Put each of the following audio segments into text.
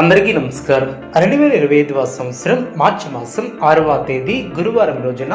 అందరికీ నమస్కారం. రెండు వేల ఇరవై ఐదవ సంవత్సరం మార్చి మాసం ఆరవ తేదీ గురువారం రోజున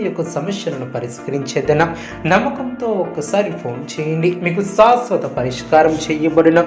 యొక్క సమస్యలను పరిష్కరించేదన నమ్మకంతో ఒక్కసారి ఫోన్ చేయండి. మీకు శాశ్వత పరిష్కారం చేయబడిన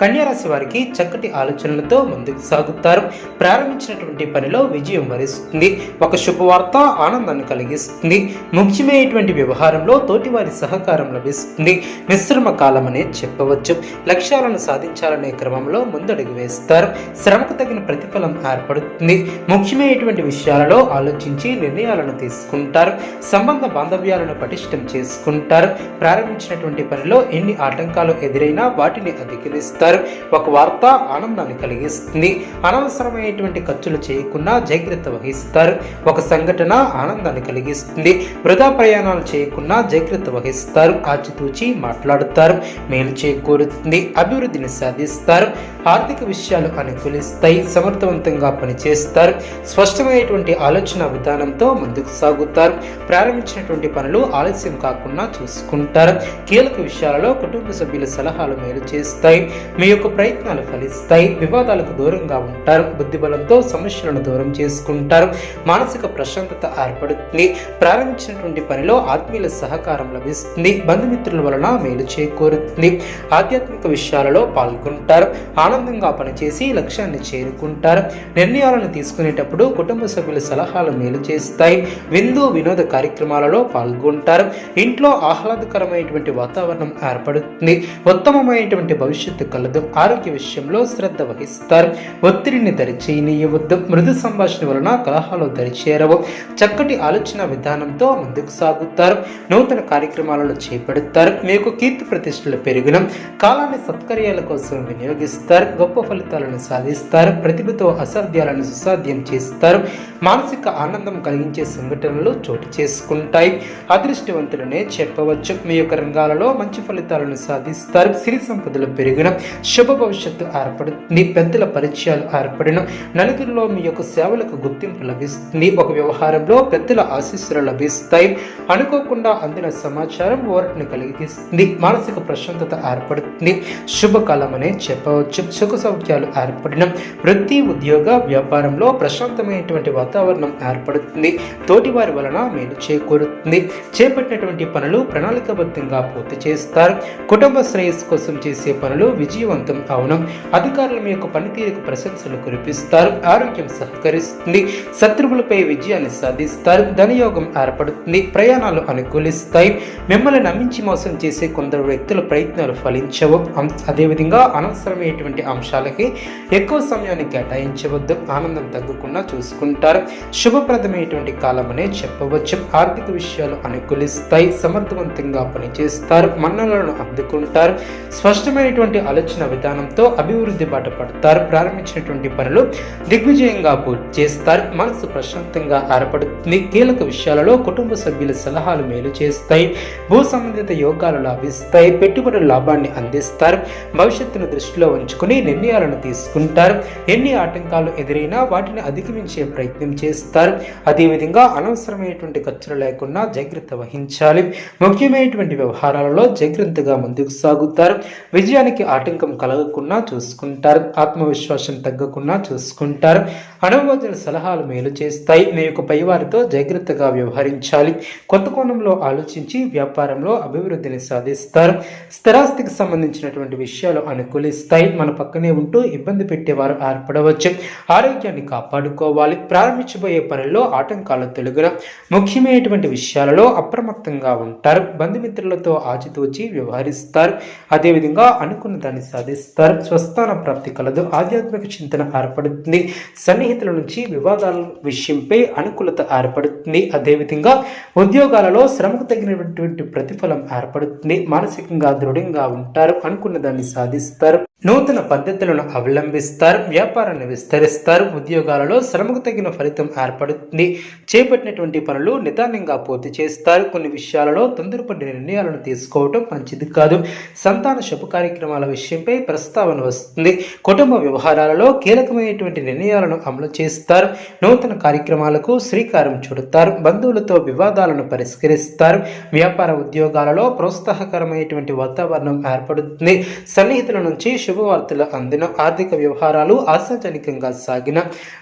కన్యారాశి వారికి చక్కటి ఆలోచనలతో ముందుకు సాగుతారు. ప్రారంభించినటువంటి పనిలో విజయం వరిస్తుంది. ఒక శుభవార్త ఆనందాన్ని కలిగిస్తుంది. ముఖ్యమైనటువంటి వ్యవహారంలో తోటివారి సహకారం లభిస్తుంది. మిశ్రమ కాలం అనే చెప్పవచ్చు. లక్ష్యాలను సాధించాలనే క్రమంలో ముందడుగు వేస్తారు. శ్రమకు తగిన ప్రతిఫలం ఏర్పడుతుంది. ముఖ్యమైనటువంటి విషయాలలో ఆలోచించి నిర్ణయాలను తీసుకుంటారు. సంబంధ బాంధవ్యాలను పటిష్టం చేసుకుంటారు. ప్రారంభించినటువంటి పనిలో ఎన్ని ఆటంకాలు ఎదురైనా వాటిని అధిగమిస్తారు. ఒక వార్త ఆనందాన్ని కలిగిస్తుంది. అనవసరమైనటువంటి ఖర్చులు చేయకుండా జాగ్రత్త వహిస్తారు. ఒక సంఘటన ఆనందాన్ని కలిగిస్తుంది. వృధా ప్రయాణాలు చేయకుండా జాగ్రత్త వహిస్తారు. ఆచితూచి మాట్లాడుతారు. మేలు చేకూరుతుంది. అభివృద్ధిని సాధిస్తారు. ఆర్థిక విషయాలు అనుకూలిస్తాయి. సమర్థవంతంగా పనిచేస్తారు. స్పష్టమైనటువంటి ఆలోచన విధానంతో ముందుకు సాగుతారు. ప్రారంభించినటువంటి పనులు ఆలస్యం కాకుండా చూసుకుంటారు. కీలక విషయాలలో కుటుంబ సభ్యుల సలహాలు మేలు చేస్తాయి. మీ యొక్క ప్రయత్నాలు ఫలిస్తాయి వివాదాలకు దూరంగా ఉంటారు బుద్ధిబలంతో సమస్యలను దూరం చేసుకుంటారు మానసిక ప్రశాంతత ఏర్పడుతుంది ప్రారంభించినటువంటి పనిలో ఆత్మీయుల సహకారం లభిస్తుంది బంధుమిత్రుల వలన మేలు చేకూరుతుంది ఆధ్యాత్మిక విషయాలలో పాల్గొంటారు ఆనందంగా పనిచేసి లక్ష్యాన్ని చేరుకుంటారు నిర్ణయాలను తీసుకునేటప్పుడు కుటుంబ సభ్యుల సలహాలు మేలు చేస్తాయి విందు వినోద కార్యక్రమాలలో పాల్గొంటారు ఇంట్లో ఆహ్లాదకరమైనటువంటి వాతావరణం ఏర్పడుతుంది ఉత్తమమైనటువంటి భవిష్యత్తు కలదు ఆరోగ్య విషయంలో శ్రద్ధ వహిస్తారు. ఒత్తిడిని దరిచేయనీయవద్దు. మృదు సంభాషణ వలన కలహాలు దరిచేరవు. చక్కటి ఆలోచన విధానంతో ముందుకు సాగుతారు. నూతన కార్యక్రమాలను చేపడతారు. మీకు కీర్తి ప్రతిష్టలు పెరిగిన కాలాన్ని సత్కర్యాల కోసం వినియోగిస్తారు. గొప్ప ఫలితాలను సాధిస్తారు. ప్రతిభతో అసాధ్యాలను సుసాధ్యం చేస్తారు. మానసిక ఆనందం కలిగించే సంఘటనలు చోటు చేసుకుంటాయి. అదృష్టవంతులనే చెప్పవచ్చు. మీ యొక్క రంగాలలో మంచి ఫలితాలను సాధిస్తారు. సిరి సంపదలు పెరిగిన శుభ భవిష్యత్తు ఏర్పడుతుంది పెద్దల పరిచయాలు ఏర్పడిన నలుగురిలో మీ యొక్క సేవలకు గుర్తింపు లభిస్తుంది. ఒక వ్యవహారంలో పెద్దల ఆశీస్సులు లభిస్తాయి. అనుకోకుండా అందిన సమాచారం ఓరటిని కలిగిస్తుంది. మానసిక ప్రశాంతత ఏర్పడుతుంది. శుభకాలం అనే చెప్పవచ్చు. సుఖ సౌఖ్యాలు ఏర్పడిన వృత్తి ఉద్యోగ వ్యాపారంలో ప్రశాంతమైనటువంటి వాతావరణం ఏర్పడుతుంది. తోటివారి వలన మేలు చేకూరుతుంది. చేపట్టినటువంటి పనులు ప్రణాళికాబద్ధంగా పూర్తి చేస్తారు. కుటుంబ శ్రేయస్సు కోసం చేసే పనులు విజయం విజయవంతం అవనం. అధికారుల మీ యొక్క పనితీరుకు ప్రశంసలు కురిపిస్తారు. ఆరోగ్యం సహకరిస్తుంది. శత్రువులపై విజయాన్ని సాధిస్తారు. ధనయోగం ఏర్పడుతుంది. ప్రయాణాలు అనుకూలిస్తాయి. మిమ్మల్ని నమ్మించి మోసం చేసే కొందరు వ్యక్తుల ప్రయత్నాలు ఫలించవు. అదేవిధంగా అనవసరమైనటువంటి అంశాలకి ఎక్కువ సమయాన్ని కేటాయించవద్దు. ఆనందం తగ్గకుండా చూసుకుంటారు. శుభప్రదమైనటువంటి కాలం అనే చెప్పవచ్చు. ఆర్థిక విషయాలు అనుకూలిస్తాయి. సమర్థవంతంగా పనిచేస్తారు. మన్నలను అందుకుంటారు. స్పష్టమైనటువంటి ఆలోచన విధానంతో అభివృద్ధి బాట పడతారు. ప్రారంభించినటువంటి పనులు దిగ్విజయంగా పూర్తి చేస్తారు. మనసు ప్రశాంతంగా ఏర్పడుతుంది కీలక విషయాలలో కుటుంబ సభ్యుల సలహాలు మేలు చేస్తాయి. భూ సంబంధిత యోగాలు లాభిస్తాయి. పెట్టుబడుల లాభాన్ని అందిస్తారు. భవిష్యత్తును దృష్టిలో ఉంచుకుని నిర్ణయాలను తీసుకుంటారు. ఎన్ని ఆటంకాలు ఎదురైనా వాటిని అధిగమించే ప్రయత్నం చేస్తారు. అదేవిధంగా అనవసరమైనటువంటి ఖర్చులు లేకుండా జాగ్రత్త వహించాలి. ముఖ్యమైనటువంటి వ్యవహారాలలో జాగ్రత్తగా ముందుకు సాగుతారు. విజయానికి ఆటంకం కలగకుండా చూసుకుంటారు ఆత్మవిశ్వాసం తగ్గకుండా చూసుకుంటారు. అనుభవజన సలహాలు మేలు చేస్తాయి. మీ యొక్క పైవారితో జాగ్రత్తగా వ్యవహరించాలి. కొత్త కోణంలో ఆలోచించి వ్యాపారంలో అభివృద్ధిని సాధిస్తారు. స్థిరాస్తికి సంబంధించినటువంటి విషయాలు అనుకూలిస్తాయి. మన పక్కనే ఉంటూ ఇబ్బంది పెట్టేవారు ఏర్పడవచ్చు. ఆరోగ్యాన్ని కాపాడుకోవాలి. ప్రారంభించబోయే పనుల్లో ఆటంకాలు తెలుగున ముఖ్యమైనటువంటి విషయాలలో అప్రమత్తంగా ఉంటారు. బంధుమిత్రులతో ఆచితూచి వ్యవహరిస్తారు. అదేవిధంగా అనుకున్న దాన్ని సాధిస్తారు స్వస్థాన ప్రాప్తి కలదు. ఆధ్యాత్మిక చింతన ఏర్పడుతుంది. సన్నిహితుల నుంచి వివాదాల విషయంపై అనుకూలత ఏర్పడుతుంది. అదేవిధంగా ఉద్యోగాలలో శ్రమకు తగినటువంటి ప్రతిఫలం ఏర్పడుతుంది. మానసికంగా దృఢంగా ఉంటారు. అనుకున్న దాన్ని సాధిస్తారు. నూతన పద్ధతులను అవలంబిస్తారు వ్యాపారాన్ని విస్తరిస్తారు ఉద్యోగాలలో శ్రమకు తగిన ఫలితం ఏర్పడుతుంది. చేపట్టినటువంటి పనులు నిదానంగా పూర్తి చేస్తారు. కొన్ని విషయాలలో తొందరపడి నిర్ణయాలను తీసుకోవటం మంచిది కాదు. సంతాన శుభ కార్యక్రమాల విషయంపై ప్రస్తావన వస్తుంది. కుటుంబ వ్యవహారాలలో కీలకమైనటువంటి నిర్ణయాలను అమలు చేస్తారు. నూతన కార్యక్రమాలకు శ్రీకారం చుడతారు. బంధువులతో వివాదాలను పరిష్కరిస్తారు. వ్యాపార ఉద్యోగాలలో ప్రోత్సాహకరమైనటువంటి వాతావరణం ఏర్పడుతుంది. సన్నిహితుల నుంచి శుభవార్తలు అందిన ఆర్థిక వ్యవహారాలు ఆశాజనకంగా సాగిన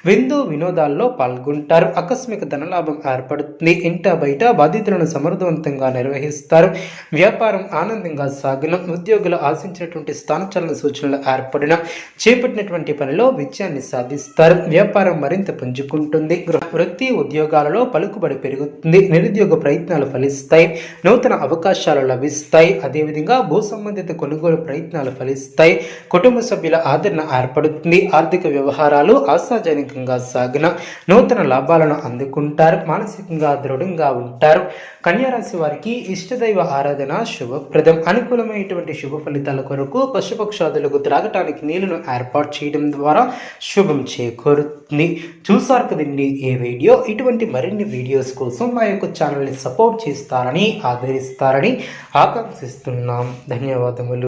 విందు వినోదాల్లో పాల్గొంటారు. ఆకస్మిక ధనలాభం ఏర్పడుతుంది. ఇంట బయట బాధితులను సమర్థవంతంగా నిర్వహిస్తారు. వ్యాపారం ఆనందంగా సాగిన ఉద్యోగులు ఆశించినటువంటి స్థానచలన సూచనలు ఏర్పడిన చేపట్టినటువంటి పనిలో విజయాన్ని సాధిస్తారు. వ్యాపారం మరింత పుంజుకుంటుంది. వృత్తి ఉద్యోగాలలో పలుకుబడి పెరుగుతుంది. నిరుద్యోగ ప్రయత్నాలు ఫలిస్తాయి. నూతన అవకాశాలు లభిస్తాయి. అదేవిధంగా భూ సంబంధిత కొనుగోలు ప్రయత్నాలు ఫలిస్తాయి. కుటుంబ సభ్యుల ఆదరణ ఏర్పడుతుంది. ఆర్థిక వ్యవహారాలు ఆశాజనకంగా సాగిన నూతన లాభాలను అందుకుంటారు. మానసికంగా దృఢంగా ఉంటారు. కన్యారాశి వారికి ఇష్టదైవ ఆరాధన శుభప్రదం. అనుకూలమైనటువంటి శుభ ఫలితాల కొరకు పశుపక్షాదులకు త్రాగటానికి నీళ్ళను ఏర్పాటు చేయడం ద్వారా శుభం చేకూరుతుంది. చూసారు కదండి ఏ వీడియో? ఇటువంటి మరిన్ని వీడియోస్ కోసం మా యొక్క ఛానల్ని సపోర్ట్ చేస్తారని ఆదరిస్తారని ఆకాంక్షిస్తున్నాం. ధన్యవాదములు.